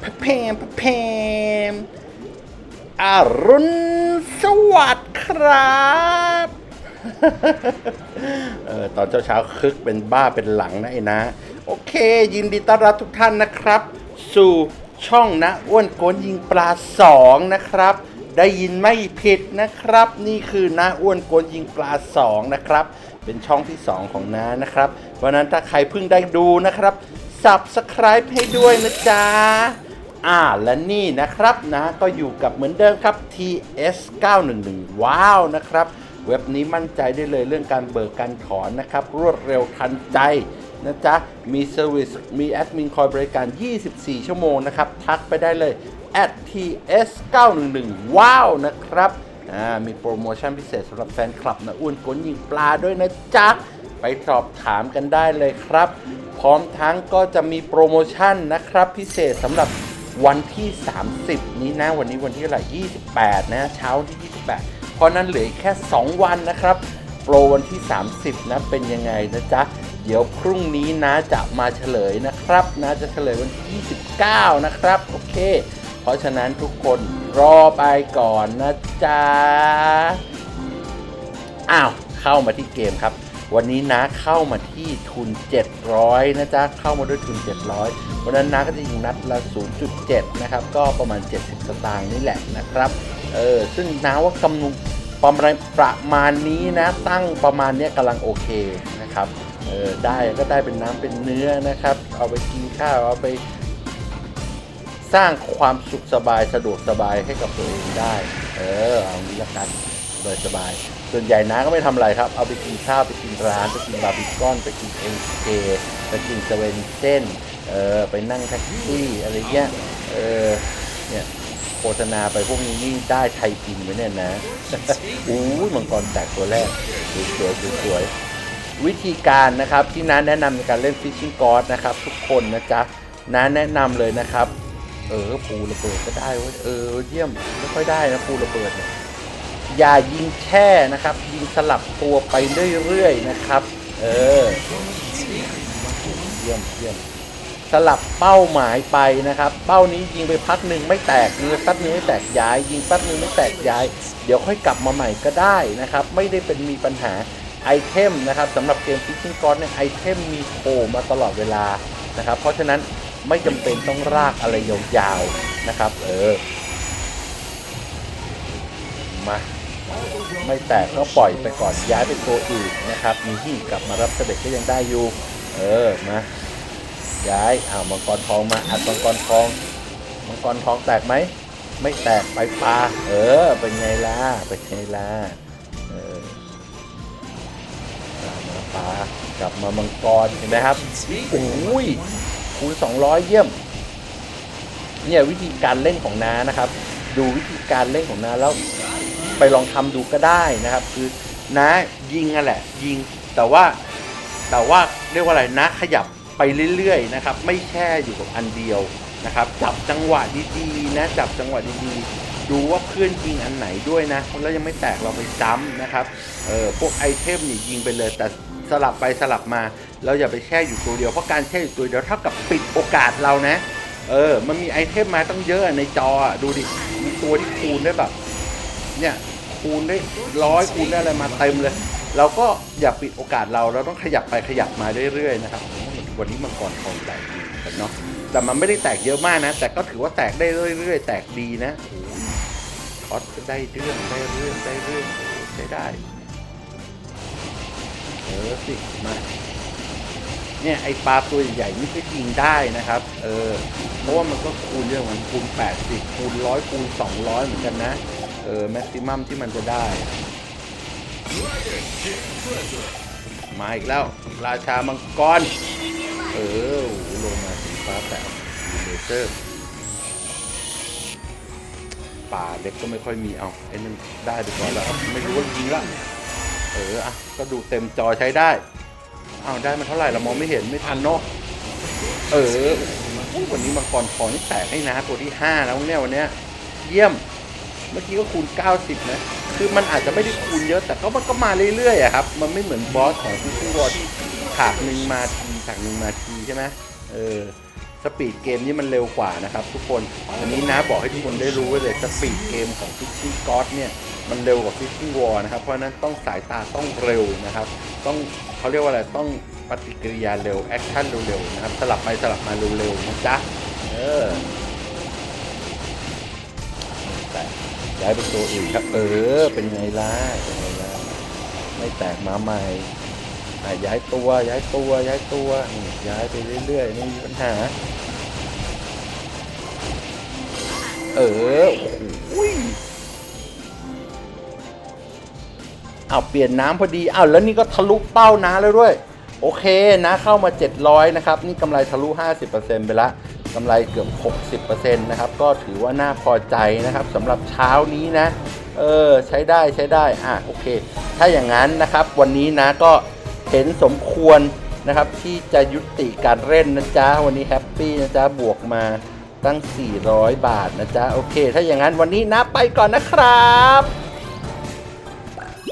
เพมเพมอรุณสวัสดิ์ครับ เออตอนเช้าเช้าคึกเป็นบ้าเป็นหลังนะไอ้นะ โอเค ยินดีต้อนรับทุกท่านนะครับ สู่ช่องนะอ้วนโกนยิงปลาสองนะครับ ได้ยินไม่ผิดนะครับ นี่คือน้าอ้วนโกนยิงปลาสองนะครับ เป็นช่องที่2ของน้านะครับเพราะฉะนั้นถ้าใครเพิ่งได้ดูนะครับ subscribe ให้ด้วยนะจ๊ะ อ่าและนี่นะครับนะก็อยู่กับเหมือนเดิมครับ TS 911 ว้าวนะครับ เว็บนี้มั่นใจได้เลยเรื่องการเบิกการถอนนะครับ รวดเร็วทันใจนะจ๊ะ มีเซอร์วิสมีแอดมินคอยบริการ 24 ชั่วโมงนะครับ ทักไปได้เลย at ts 911 ว้าวนะครับอ่ามีโปรโมชั่นพิเศษสำหรับแฟนคลับนะอ้วนก้นยิงปลาด้วยนะจ๊ะ ไปสอบถามกันได้เลยครับ พร้อมทั้งก็จะมีโปรโมชั่นนะครับพิเศษสำหรับ วันที่ 30 นี้นะ วันนี้วันที่เท่าไร่28 นะ เช้าที่ 28 เพราะนั้นเหลืออีกแค่ 2 วันนะครับ โปรวันที่ 30 นะ เป็นยังไงนะจ๊ะ เดี๋ยวพรุ่งนี้นะจะมาเฉลยนะครับ นะจะเฉลยวันที่ 29 นะครับ โอเค เพราะฉะนั้นทุกคนรอไปก่อนนะจ๊ะ อ้าว เข้ามาที่เกมครับ วันนี้นะเข้ามาที่ทุน 700 นะจ๊ะ เข้ามาด้วยทุน 700 วันนั้นนะก็จะยิงนัดละ 0.7 นะครับ ก็ประมาณ 70 สตางค์นี่แหละนะครับ เออ ซึ่งนะว่ากำนุประมาณประมาณนี้นะ ตั้งประมาณเนี้ยกำลังโอเคนะครับ เออ ได้ก็ได้เป็นน้ำเป็นเนื้อนะครับ เอาไปกินข้าว เอาไปสร้างความสุขสบายสะดวกสบายให้กับตัวเองได้ เออ เอางี้ละกันสบายสบาย ส่วนใหญ่น้าก็ไม่ทำอะไรครับ เอาไปกินข้าวไปกินร้านไปกินบาร์บีคอนไปกินเอ็นเคไปกินเซเว่นเส้นเออไปนั่งแท็กซี่อะไรเงี้ยเออเนี่ยโฆษณาไปพวกนี้นี่ได้ไทยกินไหมเนี่ยนะ อู้ยมังกรแตกตัวแรกสวยสวยๆวิธีการนะครับที่น้าแนะนำในการเล่นฟิชชิ่งกอ d นะครับ ทุกคนนะจ๊ะน้าแนะนำเลยนะครับ เออปูระเบิดก็ได้เว้ยเออเยี่ยมไม่ค่อยได้นะปูระเบิดเนี่ย อย่ายิงแช่นะครับ ยิงสลับตัวไปเรื่อยๆนะครับ เออเยี่ยมเยี่ยมสลับเป้าหมายไปนะครับ เป้านี้ยิงไปพักหนึ่งไม่แตกยิงไปแป๊บนึงไม่แตกย้าย ยิงแป๊บนึงไม่แตกย้าย เดี๋ยวค่อยกลับมาใหม่ก็ได้นะครับ ไม่ได้เป็นมีปัญหาไอเทมนะครับสำหรับเกมฟิชชิ่งกอ d เนี่ยไอเทมมีโผล่มาตลอดเวลานะครับ เพราะฉะนั้นไม่จำเป็นต้องรากอะไรยาวๆนะครับ เออ มา ไม่แตกก็ปล่อยไปก่อนย้ายไปตัวอื่นนะครับ มีที่กลับมารับเสด็จก็ยังได้อยู่ เออมาย้ายอ้าวมังกรทองมาอัดมังกรทองมังกรทองแตกไหมไม่แตกไปปลาเออ เป็นไงล่ะเป็นไงล่ะเอออ่ามาปลากลับมามังกรเห็นไหมครับโอ้ยคูณ200 เยี่ยมเนี่ยวิธีการเล่นของน้านะครับ ดูวิธีการเล่นของน้าแล้ว ไปลองทำดูก็ได้นะครับ คือน้ายิงอะแหละ ยิงแต่ว่าแต่ว่าเรียกว่าอะไรน้าขยับไปเรื่อยๆนะครับ ไม่แช่อยู่กับอันเดียวนะครับ จับจังหวะดีๆนะจับจังหวะดีๆ ดูว่าเพื่อนยิงอันไหนด้วยนะแล้วยังไม่แตกเราไปซ้ำนะครับเออพวกไอเทมเนี่ยยิงไปเลย แต่สลับไปสลับมาเราอย่าไปแช่อยู่ตัวเดียวเพราะการแช่อยู่ตัวเดียวเท่ากับปิดโอกาสเรานะ เออ มันมีไอเทมมาตั้งเยอะในจอดูดิมีตัวที่คูณได้แบบ เนี่ยคูณได้ร้อยคูณได้อะไรมาเต็มเลย เราก็อย่าปิดโอกาสเราเราต้องขยับไปขยับมาเรื่อยๆนะครับวันนี้มังกรทองแตกดีกันเนาะแต่มันไม่ได้แตกเยอะมากนะ แต่ก็ถือว่าแตกได้เรื่อยๆ แตกดีนะโอ้โหช็อตก็ได้เรื่องได้เรื่องได้เรื่องโอ้ได้เออสิมาเนี่ยไอปลาตัวใหญ่นี่ก็ยิงได้นะครับ เออเพราะว่ามันก็คูณเยอะมันคูณ80คูณ100คูณ200 เหมือนกันนะ เออแม็กซิมัมที่มันจะได้ มาอีกแล้ว ราชามังกร เออโลงมาสีฟ้าแตกมีเลเซอร์ป่าเด็กก็ไม่ค่อยมีเอาไอ้นั่นได้ไปก่อนแล้วไม่รู้ว่ายิงละเอออะก็ดูเต็มจอใช้ได้อ้าวได้มาเท่าไหร่เรามองไม่เห็นไม่ทันเนาะเออโอ้โหวันนี้มังกรทองนี่แตกให้นะตัวที่5แล้วเนี่ยวันเนี้ยเยี่ยม เมื่อกี้ก็คูณ 90 นะ คือมันอาจจะไม่ได้คูณเยอะ แต่ก็มันก็มาเรื่อยๆอะครับ มันไม่เหมือนบอสของฟิชชิ่งวอที่ฉากหนึ่งมาทีฉากหนึ่งมาทีใช่ไหมเออสปีดเกมนี้มันเร็วกว่านะครับ ทุกคน อันนี้นะบอกให้ทุกคนได้รู้ไว้เลยสปีดเกมของฟิชชิ่งก็อดเนี่ยมันเร็วกว่าฟิชชิ่งวอลนะครับ เพราะฉะนั้นต้องสายตาต้องเร็วนะครับ ต้องเขาเรียกว่าอะไรต้องปฏิกิริยาเร็วแอคชั่นเร็วๆนะครับ สลับไปสลับมาเร็วๆนะจ๊ะเออ ย้ายเป็นตัวอื่นครับ เออ เป็นไงล่ะเป็นไงล่ะไม่แตกมาใหม่ย้ายตัวย้ายตัวย้ายตัวย้ายไปเรื่อยๆไม่มีปัญหา เออโอ้โหอ้าเปลี่ยนน้ำพอดีเอาแล้วนี่ก็ทะลุเป้านะแล้วด้วย โอเคนะเข้ามา 700 นะครับ นี่กำไรทะลุ 50%ไปละ กำไรเกือบ 60%นะครับ ก็ถือว่าน่าพอใจนะครับสำหรับเช้านี้นะ เออ ใช้ได้ใช้ได้ อะ โอเค ถ้าอย่างนั้นนะครับ วันนี้นะก็เห็นสมควรนะครับ ที่จะยุติการเล่นนะจ๊ะ วันนี้แฮปปี้นะจ๊ะ บวกมาตั้ง 400 บาทนะจ๊ะ โอเค ถ้าอย่างนั้นวันนี้นะไปก่อนนะครับ